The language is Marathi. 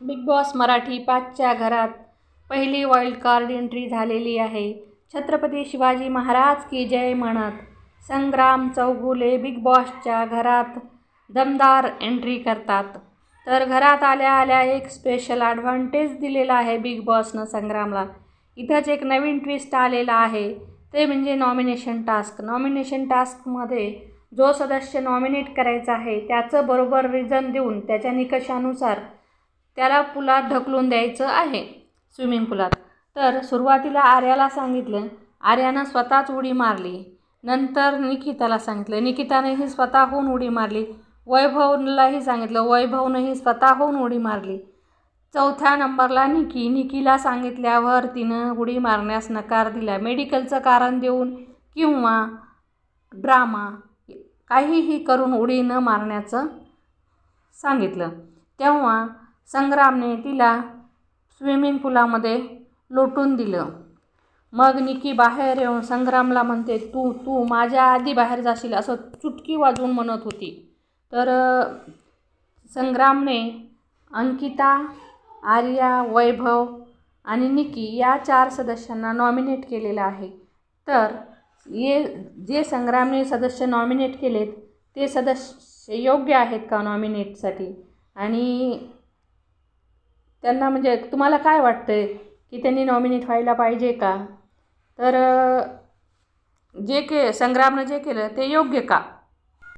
बिग बॉस मराठी पाचच्या घरात पहिली वाईल्ड कार्ड एंट्री झालेली आहे. छत्रपती शिवाजी महाराज की जय म्हणत संग्राम चौगुले बिग बॉसच्या घरात दमदार एंट्री करतात. तर घरात आल्या आल्या एक स्पेशल ॲडव्हान्टेज दिलेला आहे बिग बॉसनं संग्रामला. इथंच एक नवीन ट्विस्ट आलेला आहे. ते म्हणजे नॉमिनेशन टास्क नॉमिनेशन टास्कमध्ये जो सदस्य नॉमिनेट करायचा आहे त्याचं बरोबर रिझन देऊन त्याच्या निकषानुसार त्याला पुलात ढकलून द्यायचं आहे स्विमिंग पुलात. तर सुरुवातीला आर्याला सांगितलं आर्यानं स्वतःच उडी मारली. नंतर निकिताला सांगितलं निकितानेही स्वतःहून उडी मारली. वैभवलाही सांगितलं वैभवनंही स्वतःहून उडी मारली. चौथ्या नंबरला निकी निकीला सांगितल्यावर तिनं उडी मारण्यास नकार दिला. मेडिकलचं कारण देऊन किंवा ड्रामा काहीही करून उडी न मारण्याचं सांगितलं. तेव्हा संग्रामने तिला स्विमिंग पुलामध्ये लोटून दिलं. मग निकी बाहेर येऊन संग्रामला म्हणते तू तू माझ्या आधी बाहेर जाशील असं चुटकी वाजवून म्हणत होती. तर संग्रामने अंकिता आर्या वैभव आणि निकी या चार सदस्यांना नॉमिनेट केलेलं आहे. तर ये जे संग्रामने सदस्य नॉमिनेट केलेत ते सदस्य योग्य आहेत का नॉमिनेटसाठी आणि त्यांना म्हणजे तुम्हाला काय वाटतं आहे की त्यांनी नॉमिनेट व्हायला पाहिजे का? तर जे के संग्रामनं जे केलं ते योग्य का?